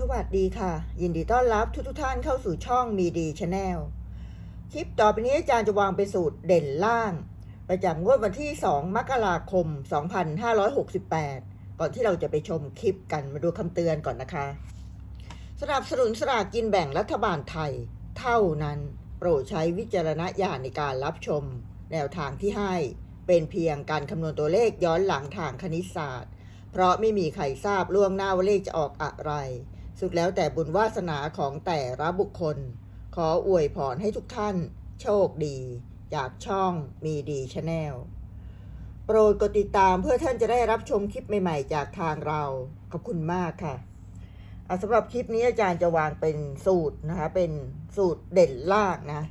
สวัสดีค่ะ ยินดีต้อนรับทุกทท่านเข้าสู่ช่องมีดีชาแนลคลิปต่อไปนี้อาจารย์จะวางเป็นสูตรเด่นล่าง ประจำงวดวันที่ 2 มกราคม 2568 ก่อนที่เราจะไปชมคลิปกันมาดูคำเตือนก่อนนะคะ สนับสนุนสลากกินแบ่งรัฐบาลไทย เท่านั้น โปรดใช้วิจารณญาณในการรับชม แนวทางที่ให้เป็นเพียงการคำนวณตัวเลขย้อนหลังทางคณิตศาสตร์ เพราะไม่มีใครทราบล่วงหน้าว่าเลขจะออกอะไร สุดแล้วแต่บุญวาสนาของแต่ละบุคคล ขออวยพรให้ทุกท่าน โชคดี จากช่องมีดีชาแนลโปรดกดติดตามเพื่อท่านจะได้รับชมคลิปใหม่ๆ จากทางเรา ขอบคุณมากค่ะะสำหรับคลิปนี้อาจารย์จะวางเป็นสูตรนะคะ เป็นสูตรเด่นล่างนะ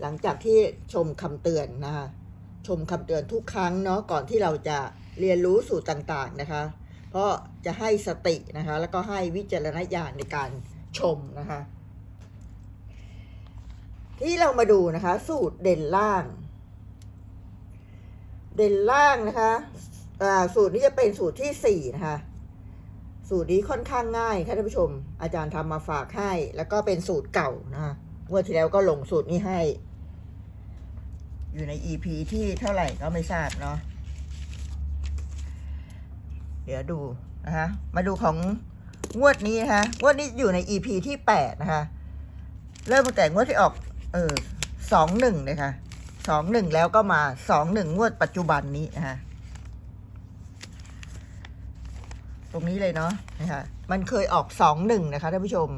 หลังจากที่ชมคำเตือนนะคะ ชมคำเตือนทุกครั้งเนาะ ก่อนที่เราจะเรียนรู้สูตรต่างๆนะคะ เพราะจะให้สตินะคะ แล้วก็ให้วิจารณญาณในการชมนะคะ ที่เรามาดูนะคะ สูตรเด่นล่าง เด่นล่างนะคะสูตรนี้จะเป็นสูตรที่สี่นะคะ สูตรนี้ค่อนข้างง่ายค่ะท่านผู้ชม อาจารย์ทำมาฝากให้ แล้วก็เป็นสูตรเก่านะคะงวดที่แล้วก็ลงสูตรนี้ให้ อยู่ใน EP ที่เท่าไหร่ก็ไม่ทราบเนาะ เดี๋ยวดูนะคะมาดูของงวดนี้นะคะงวดนี้อยู่ใน EP ที่แปดนะคะ เริ่มตั้งแต่งวดที่ออก เออสองหนึ่งเลยค่ะสองหนึ่งแล้วก็มาสองหนึ่งงวดปัจจุบันนี้นะคะตรงนี้เลยเนาะนะคะมันเคยออกสองหนึ่งนะคะท่านผู้ชม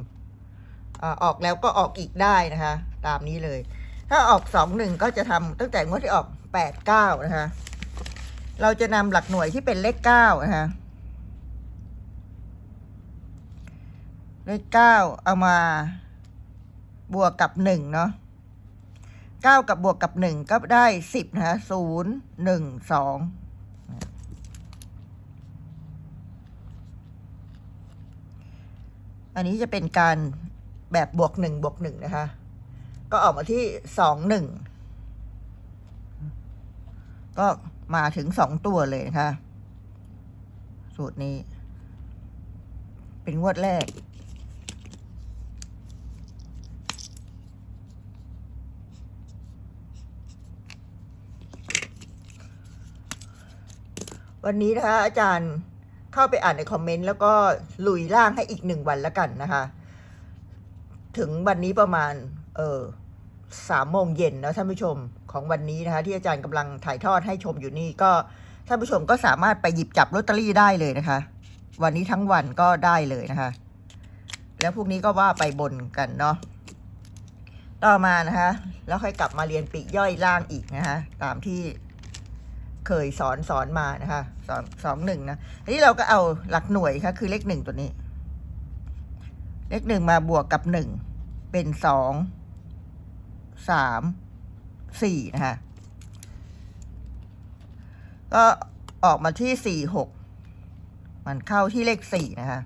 อาออกแล้วก็ออกอีกได้นะคะ ตามนี้เลย ถ้าออกสองหนึ่งก็จะทำตั้งแต่งวดที่ออกแปดเก้านะคะ เราจะนำหลักหน่วยที่เป็นเลขเก้านะคะเลขเก้าเอามาบวกกับหนึ่งเนาะเก้ากับบวกกับหนึ่งก็ได้สิบนะคะศูนย์หนึ่งสองอันนี้จะเป็นการแบบบวกหนึ่งบวกหนึ่งนะคะ ก็ออกมาที่สองหนึ่งก็ มาถึงสองตัวเลยนะคะสูตรนี้ เป็นงวดแรก วันนี้นะคะอาจารย์เข้าไปอ่านในคอมเมนต์ แล้วก็ลุยล่างให้อีกหนึ่งวันแล้วกันนะคะ ถึงวันนี้ประมาณ เออสามโมงเย็นนะท่านผู้ชมของวันนี้นะคะ ที่อาจารย์กำลังถ่ายทอดให้ชมอยู่นี่ก็ท่านผู้ชมก็สามารถไปหยิบจับลอตเตอรี่ได้เลยนะคะ วันนี้ทั้งวันก็ได้เลยนะคะ แล้วพรุ่งนี้ก็ว่าไปบนกันเนาะต่อมานะคะ แล้วค่อยกลับมาเรียนปีกย่อยล่างอีกนะคะ ตามที่เคยสอนสอนมานะคะสองสองหนึ่งนะทีนี้เราก็เอาหลักหน่วยค่ะคือเลขหนึ่งตัวนี้ เลขหนึ่งมาบวกกับหนึ่งเป็นสองสาม สี่นะคะก็ออกมาที่สี่หกมันเข้าที่เลขสี่นะคะ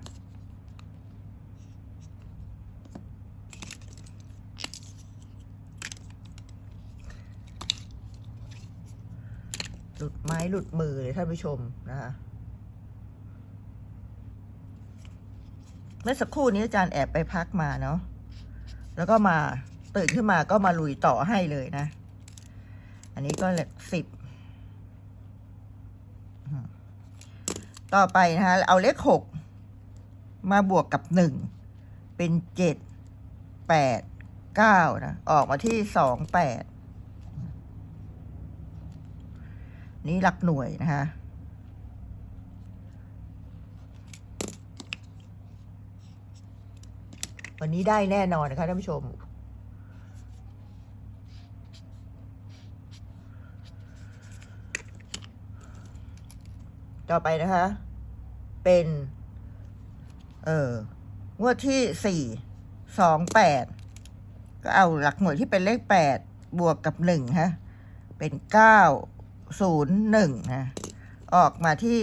หลุดไม้หลุดมือเลยท่านผู้ชมนะคะเมื่อสักครู่นี้อาจารย์แอบไปพักมาเนาะแล้วก็มาตื่นขึ้นมาก็มาลุยต่อให้เลยนะ อันนี้ก็เลขสิบต่อไปนะคะเอาเลขหกมาบวกกับหนึ่งเป็นเจ็ดแปดเก้านะออกมาที่สองแปดนี่หลักหน่วยนะคะวันนี้ได้แน่นอนนะคะท่านผู้ชม ต่อไปนะคะ เป็น เอองวดที่สี่สองแปดก็เอาหลักหน่วยที่เป็นเลขแปดบวกกับหนึ่งฮะ เป็นเก้าศูนย์หนึ่งนะ ออกมาที่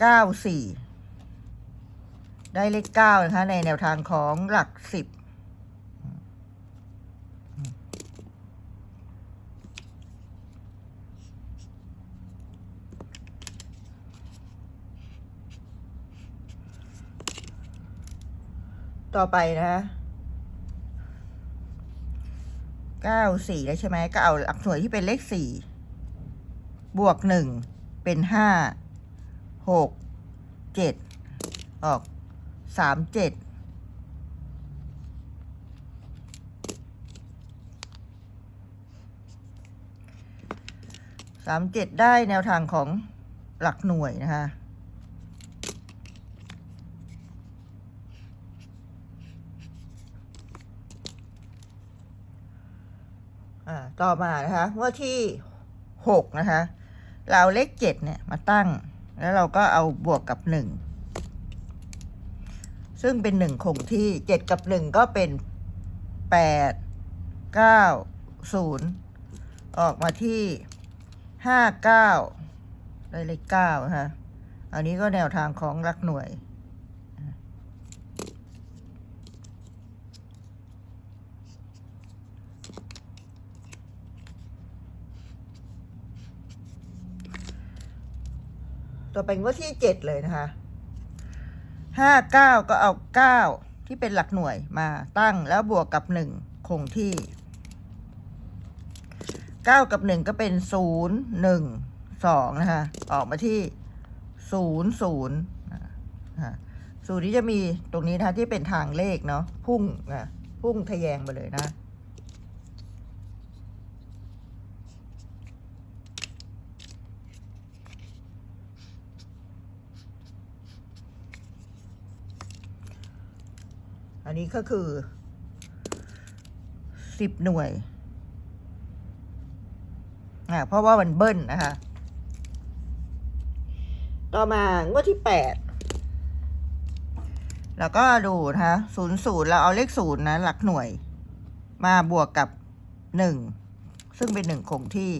เก้าสี่ได้เลขเก้านะคะ ในแนวทางของหลักสิบ ต่อไปนะเก้าสี่แล้วใช่ไหมก็เอาหลักหน่วยที่เป็นเลขสี่บวกหนึ่งเป็นห้าหกเจ็ดออกสามเจ็ดสามเจ็ดได้แนวทางของหลักหน่วยนะคะ ต่อมานะคะงวดที่หกนะคะเราเลขเจ็ดเนี่ยมาตั้ง แล้วเราก็เอาบวกกับหนึ่งซึ่งเป็นหนึ่งคงที่เจ็ดกับหนึ่งก็เป็นแปดเก้าศูนย์ออกมาที่ห้าเก้าได้เลขเก้านะคะอันนี้ก็แนวทางของหลักหน่วย ต่อไปงวดที่เจ็ดเลยนะคะห้าเก้าก็เอาเก้าที่เป็นหลักหน่วยมาตั้งแล้วบวกกับหนึ่งคงที่เก้ากับหนึ่งก็เป็นศูนย์หนึ่งสองนะคะออกมาที่ศูนย์ศูนย์นะคะศูนย์นี้จะมีตรงนี้นะคะที่เป็นทางเลขเนาะพุ่งนะพุ่งทะแยงไปเลยนะ อันนี้ก็คือสิบหน่วยอ่าเพราะว่ามันเบิ้ลนะคะ ต่อมางวดที่แปดแล้วก็ดูนะคะศูนย์ศูนย์เราเอาเลขศูนย์นะ หลักหน่วย มาบวกกับหนึ่งซึ่งเป็นหนึ่งคงที่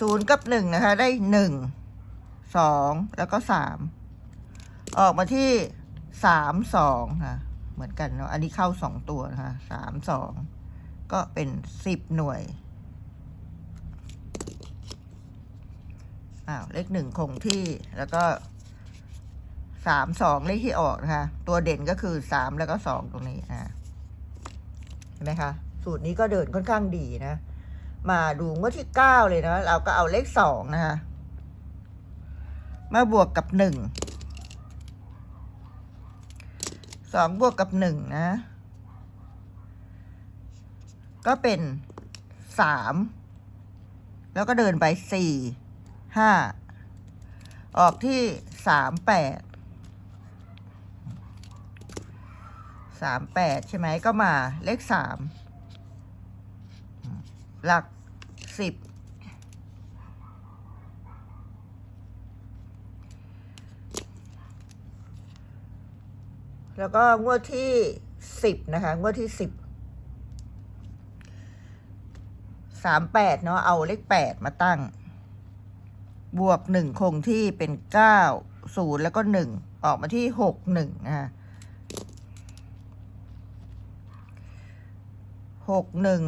ศูนย์กับหนึ่งนะคะ ได้หนึ่งสองแล้วก็สามออกมาที่สามสองค่ะ เหมือนกันเนาะอันนี้เข้าสองตัวนะคะสามสองก็เป็นสิบหน่วยอ้าวเลขหนึ่งคงที่แล้วก็สามสองเลขที่ออกนะคะ ตัวเด่นก็คือสามแล้วก็สองตรงนี้อ่าเห็นไหมคะ สูตรนี้ก็เดินค่อนข้างดีนะ มาดูงวดที่เก้าเลยนะ เราก็เอาเลขสองนะคะ มาบวกกับหนึ่ง สองบวกกับหนึ่งนะ ก็เป็นสามแล้วก็เดินไปสี่ห้าออกที่สามแปดสามแปดใช่ไหมก็มาเลขสามหลักสิบ แล้วก็งวดที่สิบนะคะ งวดที่สิบสามแปดเนาะเอาเลขแปดมาตั้ง บวกหนึ่งคงที่เป็นเก้าศูนย์แล้วก็หนึ่งออกมาที่หกหนึ่งนะคะหกหนึ่ง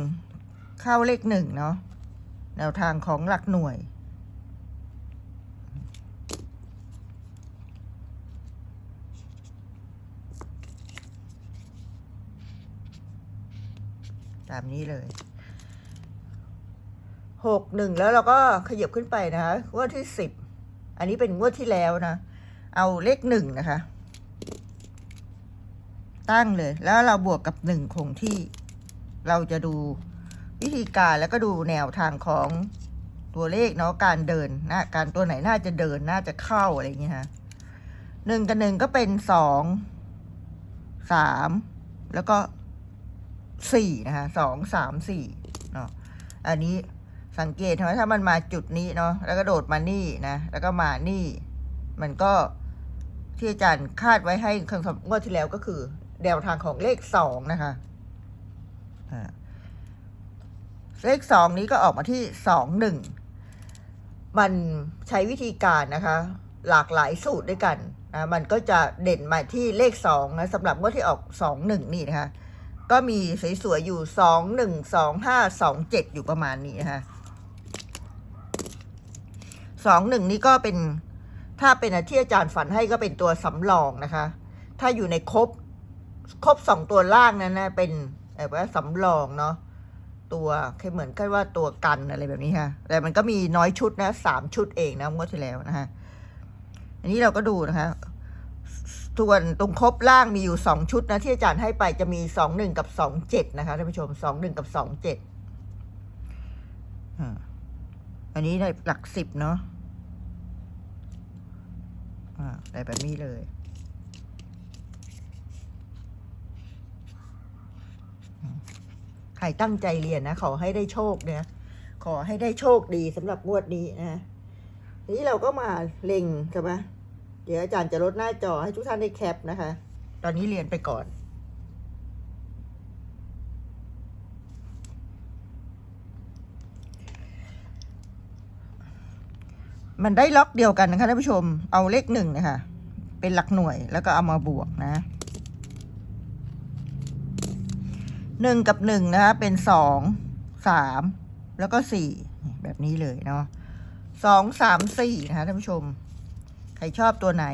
เข้าเลขหนึ่งเนาะแนวทางของหลักหน่วย ตามนี้เลยหกหนึ่งแล้วเราก็ขยับขึ้นไปนะคะงวดที่สิบอันนี้เป็นงวดที่แล้วนะ เอาเลขหนึ่งนะคะ ตั้งเลย แล้วเราบวกกับหนึ่งคงที่เราจะดูวิธีการแล้วก็ดูแนวทางของตัวเลขเนาะการเดินนะการตัวไหนน่าจะเดินน่าจะเข้าอะไรอย่างเงี้ยฮะหนึ่งกับหนึ่งก็เป็นสองสามแล้วก็ สี่นะคะสองสามสี่เนาะอันนี้สังเกตว่าถ้ามันมาจุดนี้เนาะแล้วก็โดดมานี่นะ แล้วก็มานี่ มันก็ที่อาจารย์คาดไว้ให้ครั้งงวดที่แล้วก็คือแนวทางของเลขสองนะคะเลขสองนี้ก็ออกมาที่สองหนึ่งมันใช้วิธีการนะคะ หลากหลายสูตรด้วยกันนะมันก็จะเด่นมาที่เลขสองนะสำหรับงวดที่ออกสองหนึ่งนี่นะคะ ก็มีสวยๆอยู่สองหนึ่งสองห้าสองเจ็ดอยู่ประมาณนี้นะคะสองหนึ่งนี่ก็เป็นถ้าเป็นที่อาจารย์ฝันให้ก็เป็นตัวสำรองนะคะ ถ้าอยู่ในครบครบสองตัวล่างนั้นนะเป็นแบบว่าสำรองเนาะตัวค่เหมือนกับว่าตัวกันอะไรแบบนี้ค่ะแต่มันก็มีน้อยชุดนะสามชุดเองนะงวดที่แล้วนะฮะอันนี้เราก็ดูนะคะ ส่วนตรงครบล่างมีอยู่สองชุดนะที่อาจารย์ให้ไปจะมีสองหนึ่งกับสองเจ็ดนะคะท่านผู้ชมสองหนึ่งกับสองเจ็ดอันนี้ได้หลักสิบเนาะอ่าได้แบบนี้เลยใครตั้งใจเรียนนะ ขอให้ได้โชคเนี่ยขอให้ได้โชคดีสำหรับงวดนี้นะทีนี้เราก็มาเล็งใช่ไหม เดี๋ยวอาจารย์จะลดหน้าจอให้ทุกท่านได้แคปนะคะ ตอนนี้เรียนไปก่อน มันได้ล็อกเดียวกันนะคะท่านผู้ชม เอาเลขหนึ่งนะคะ เป็นหลักหน่วยแล้วก็เอามาบวกนะหนึ่งกับหนึ่งนะคะเป็นสองสามแล้วก็สี่แบบนี้เลยเนาะสองสามสี่นะคะท่านผู้ชม ครชอบตัวไหน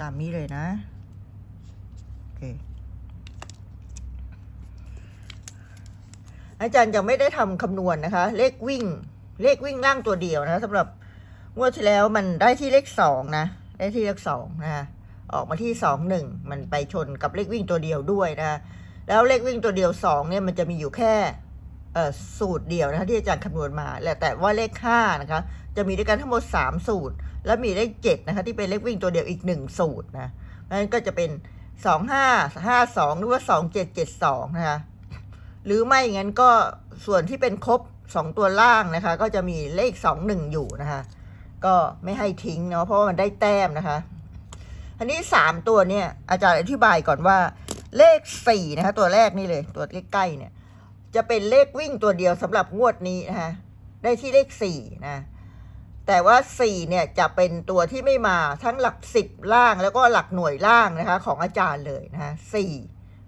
ตามนี้เลยนะ โอเค อาจารย์ยังไม่ได้ทำคำนวณนะคะ เลขวิ่ง เลขวิ่งล่างตัวเดียวนะสำหรับงวดที่แล้วมันได้ที่เลขสองนะ ได้ที่เลขสองนะคะออกมาที่สองหนึ่งมันไปชนกับเลขวิ่งตัวเดียวด้วยนะ แล้วเลขวิ่งตัวเดียวสองเนี่ยมันจะมีอยู่แค่ สูตรเดียวนะคะที่อาจารย์คำนวณมาและแต่ว่าเลขห้านะคะจะมีด้วยกันทั้งหมดสามสูตร แล้วมีเลขเจ็ดนะคะที่เป็นเลขวิ่งตัวเดียวอีกหนึ่งสูตรนะเพราะฉะนั้นก็จะเป็นสองห้าห้าสองหรือว่าสองเจ็ดเจ็ดสองนะคะหรือไม่งั้นก็ส่วนที่เป็นครบสองตัวล่างนะคะ ก็จะมีเลขสองหนึ่งอยู่นะคะ ก็ไม่ให้ทิ้งเนาะเพราะว่ามันได้แต้มนะคะอันนี้สามตัวเนี่ยอาจารย์อธิบายก่อนว่าเลขสี่นะคะตัวแรกนี่เลยตัวใกล้ๆเนี่ย จะเป็นเลขวิ่งตัวเดียวสำหรับงวดนี้นะคะได้ที่เลขสี่นะ แต่ว่าสี่เนี่ยจะเป็นตัวที่ไม่มาทั้งหลักสิบล่างแล้วก็หลักหน่วยล่างนะคะ ของอาจารย์เลยนะคะสี่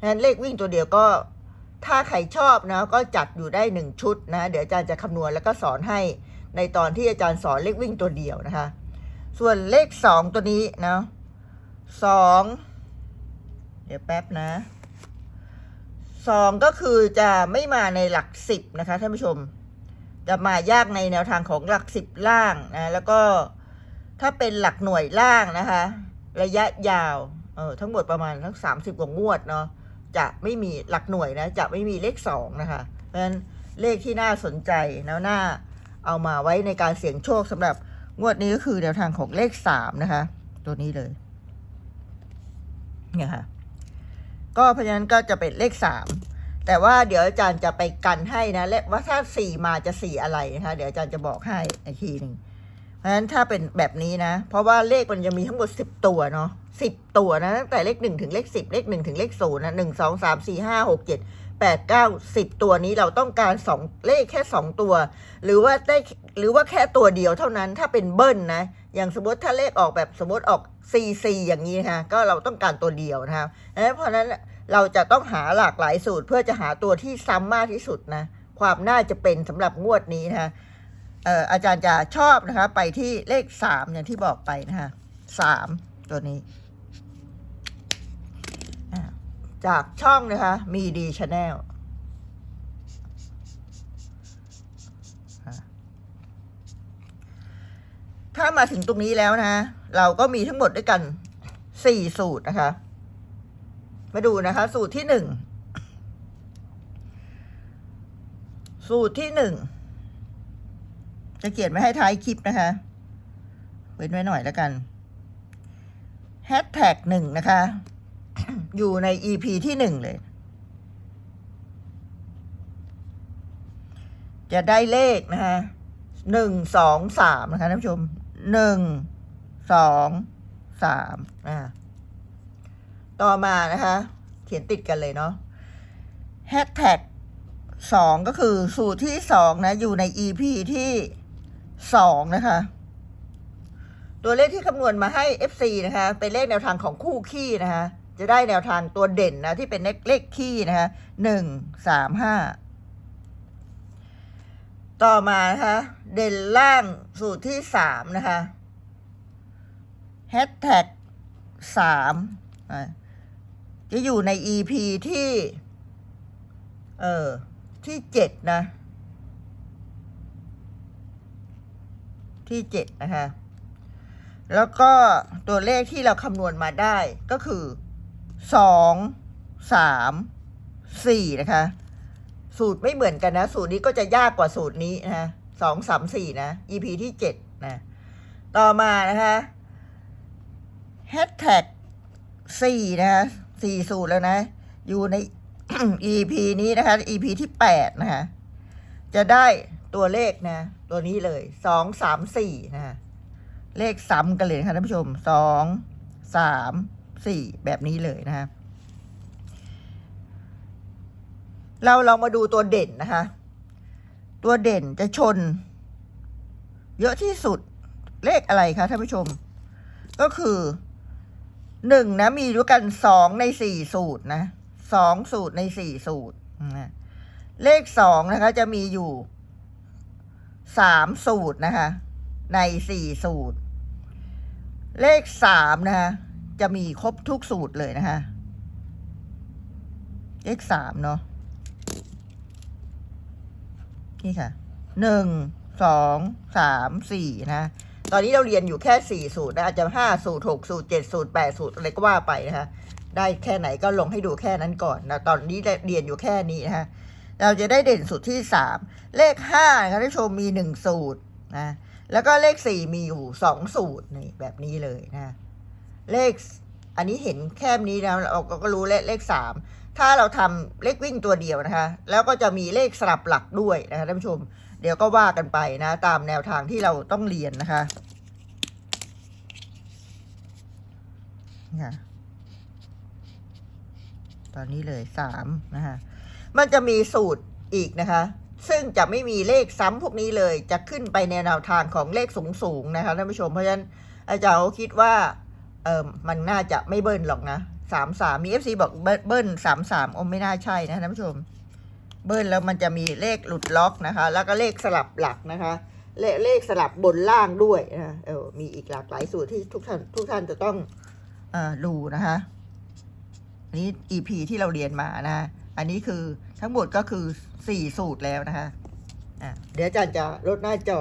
นั้นเลขวิ่งตัวเดียวก็ถ้าใครชอบนะก็จัดอยู่ได้หนึ่งชุดนะ เดี๋ยวอาจารย์จะคำนวณแล้วก็สอนให้ในตอนที่อาจารย์สอนเลขวิ่งตัวเดียวนะคะ ส่วนเลขสองตัวนี้นะสองเดี๋ยวแป๊บนะ สองก็คือจะไม่มาในหลักสิบนะคะท่านผู้ชม จะมายากในแนวทางของหลักสิบล่างนะแล้วก็ถ้าเป็นหลักหน่วยล่างนะคะ ระยะยาวเออทั้งหมดประมาณทั้งสามสิบกว่างวดเนาะจะไม่มีหลักหน่วยนะจะไม่มีเลขสองนะคะ เพราะฉะนั้นเลขที่น่าสนใจแล้วน่าเอามาไว้ในการเสี่ยงโชคสำหรับงวดนี้ก็คือแนวทางของเลขสามนะคะ ตัวนี้เลยเนี่ยค่ะ ก็เพราะฉะนั้นก็จะเป็นเลขสามแต่ว่าเดี๋ยวอาจารย์จะไปกันให้นะและว่าถ้าสี่มาจะสี่อะไรนะคะเดี๋ยวอาจารย์จะบอกให้อีกทีหนึ่งเพราะฉะนั้นถ้าเป็นแบบนี้นะ เพราะว่าเลขมันจะมีทั้งหมดสิบตัวเนาะสิบตัวนะตั้งแต่เลขหนึ่งถึงเลขสิบเลขหนึ่งถึงเลขศูนย์นะหนึ่งสองสามสี่ห้าหกเจ็ดแปดเก้าสิบตัวนี้เราต้องการสองเลขแค่สองตัว หรือว่าได้หรือว่าแค่ตัวเดียวเท่านั้นถ้าเป็นเบิ้ลนะ อย่างสมมติถ้าเลขออกแบบสมมติออก C C อย่างนี้นะคะก็เราต้องการตัวเดียวนะคะเพราะนั้นเราจะต้องหาหลากหลายสูตรเพื่อจะหาตัวที่ซ้ำมากที่สุดนะความน่าจะเป็นสำหรับงวดนี้นะคะเอ่ออาจารย์จะชอบนะคะไปที่เลขสามอย่างที่บอกไปนะคะสามตัวนี้ จากช่องนะคะมีดีชาแนล ถ้ามาถึงตรงนี้แล้วนะ เราก็มีทั้งหมดด้วยกันสี่สูตรนะคะ มาดูนะคะ สูตรที่หนึ่งสูตรที่หนึ่งจะเขียนไว้ให้ท้ายคลิปนะคะ เว้นไว้หน่อยแล้วกันแฮชแท็กหนึ่งนะคะ อยู่ใน EP ที่หนึ่งเลย จะได้เลขนะคะหนึ่งสองสามนะคะท่านผู้ชม หนึ่งสองสามอ่าต่อมานะคะ เขียนติดกันเลยเนาะแฮชแท็กสองก็คือสูตรที่สองนะ อยู่ใน EP ที่สองนะคะ ตัวเลขที่คำนวณมาให้ FC นะคะ เป็นเลขแนวทางของคู่ขี้นะคะ จะได้แนวทางตัวเด่นนะที่เป็นเลขเลขขี้นะคะหนึ่งสามห้าต่อมานะคะ เด่นล่างสูตรที่สามนะคะแฮชแท็กสามจะอยู่ใน EP ที่ เออที่เจ็ดนะ ที่เจ็ดนะคะ แล้วก็ตัวเลขที่เราคำนวณมาได้ก็คือสองสามสี่นะคะ สูตรไม่เหมือนกันนะ สูตรนี้ก็จะยากกว่าสูตรนี้นะ สองสามสี่นะ EP ที่เจ็ดนะ ต่อมานะคะแฮชแท็กสี่นะคะสี่สูตรแล้วนะ อยู่ใน EP นี้นะคะ EP ที่แปดนะคะ จะได้ตัวเลขนะ ตัวนี้เลยสองสามสี่นะคะเลขซ้ำกันเลยนะคะท่านผู้ชมสองสามสี่แบบนี้เลยนะคะเราลองมาดูตัวเด่นนะคะ ตัวเด่นจะชน เยอะที่สุดเลขอะไรคะท่านผู้ชม ก็คือหนึ่งนะ มีด้วยกันสองในสี่สูตรนะสองสูตรในสี่สูตรนะเลขสองนะคะ จะมีอยู่สามสูตรนะคะ ในสี่สูตร เลขสามนะคะจะมีครบทุกสูตรเลยนะคะ เลขสามเนาะ นี่ค่ะหนึ่งสองสามสี่นะ ตอนนี้เราเรียนอยู่แค่สี่สูตรนะ อาจจะห้าสูตรหกสูตรเจ็ดสูตรแปดสูตรอะไรก็ว่าไปนะคะ ได้แค่ไหนก็ลงให้ดูแค่นั้นก่อนนะ ตอนนี้เรียนอยู่แค่นี้นะคะ เราจะได้เด่นสูตรที่สามเลขห้านะคะท่านผู้ชมมีหนึ่งสูตรนะ แล้วก็เลขสี่มีอยู่สองสูตรนี่แบบนี้เลยนะ เลขอันนี้เห็นแค่นี้แล้วเราก็รู้เลขเลขสาม ถ้าเราทำเลขวิ่งตัวเดียวนะคะ แล้วก็จะมีเลขสลับหลักด้วยนะคะท่านผู้ชม เดี๋ยวก็ว่ากันไปนะ ตามแนวทางที่เราต้องเรียนนะคะค่ะตอนนี้เลยสามนะคะมันจะมีสูตรอีกนะคะ ซึ่งจะไม่มีเลขซ้ำพวกนี้เลย จะขึ้นไปในแนวทางของเลขสูงๆนะคะท่านผู้ชม เพราะฉะนั้นอาจารย์คิดว่าเออมันน่าจะไม่เบิ้ลหรอกนะ สามสามมีเอฟซีบอกเบิ้ลสามสามโอ้ไม่น่าใช่นะท่านผู้ชม เบิ้ลแล้วมันจะมีเลขหลุดล็อกนะคะ แล้วก็เลขสลับหลักนะคะ เลขเลขสลับบนล่างด้วยนะเออมีอีกหลากหลายสูตรที่ทุกท่านทุกท่านจะต้องเอ่อดูนะคะอันนี้ EP ที่เราเรียนมานะ อันนี้คือทั้งหมดก็คือสี่สูตรแล้วนะคะอะเดี๋ยวอาจารย์จะลดหน้าจอ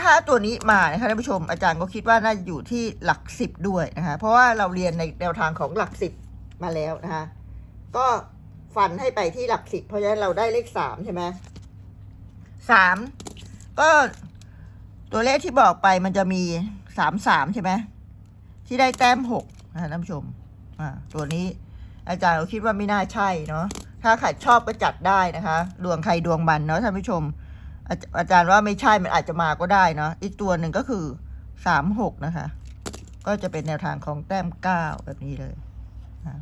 ถ้าตัวนี้มานะคะท่านผู้ชมอาจารย์ก็คิดว่าน่าจะอยู่ที่หลักสิบด้วยนะคะเพราะว่าเราเรียนในแนวทางของหลักสิบมาแล้วนะคะก็ฟันให้ไปที่หลักสิบเพราะฉะนั้นเราได้เลขสามใช่ไหมสามก็ตัวเลขที่บอกไปมันจะมีสามสามใช่ไหมที่ได้แต้มหกนะคะท่านผู้ชมอ่าตัวนี้อาจารย์ก็คิดว่าไม่น่าใช่เนาะถ้าใครชอบก็จัดได้นะคะ ดวงใครดวงมันเนาะท่านผู้ชม อาจารย์ว่าไม่ใช่มันอาจจะมาก็ได้เนาะอีกตัวหนึ่งก็คือสามหกนะคะ ก็จะเป็นแนวทางของแต้มเก้าแบบนี้เลยนะ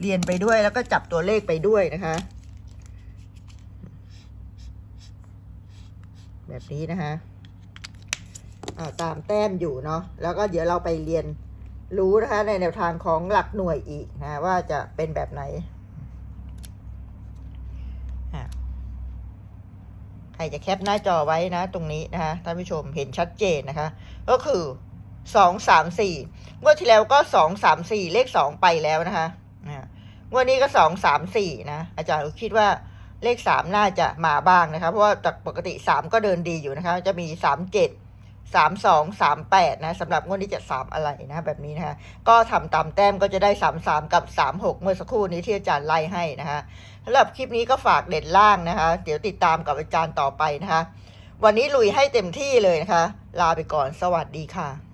เรียนไปด้วยแล้วก็จับตัวเลขไปด้วยนะคะ แบบนี้นะคะอาตามแต้มอยู่เนาะแล้วก็เดี๋ยวเราไปเรียนรู้นะคะในแนวทางของหลักหน่วยอีกนะว่าจะเป็นแบบไหนอะ ใครจะแคปหน้าจอไว้นะ ตรงนี้นะคะท่านผู้ชมเห็นชัดเจนนะคะ ก็คือสองสามสี่งวดที่แล้วก็สองสามสี่เลขสองไปแล้วนะคะอ่างวดนี้ก็สองสามสี่นะอาจารย์คิดว่าเลขสามน่าจะมาบ้างนะคะเพราะว่าจากปกติสามก็เดินดีอยู่นะคะ จะมีสามเจ็ด สามสองสามแปดนะสำหรับงวดนี้จะสามอะไรนะแบบนี้นะคะก็ทำตามแต้มก็จะได้สามสามกับสามหกเมื่อสักครู่นี้ที่อาจารย์ไล่ให้นะคะสำหรับคลิปนี้ก็ฝากเด่นล่างนะคะ เดี๋ยวติดตามกับอาจารย์ต่อไปนะคะ วันนี้ลุยให้เต็มที่เลยนะคะ ลาไปก่อนสวัสดีค่ะ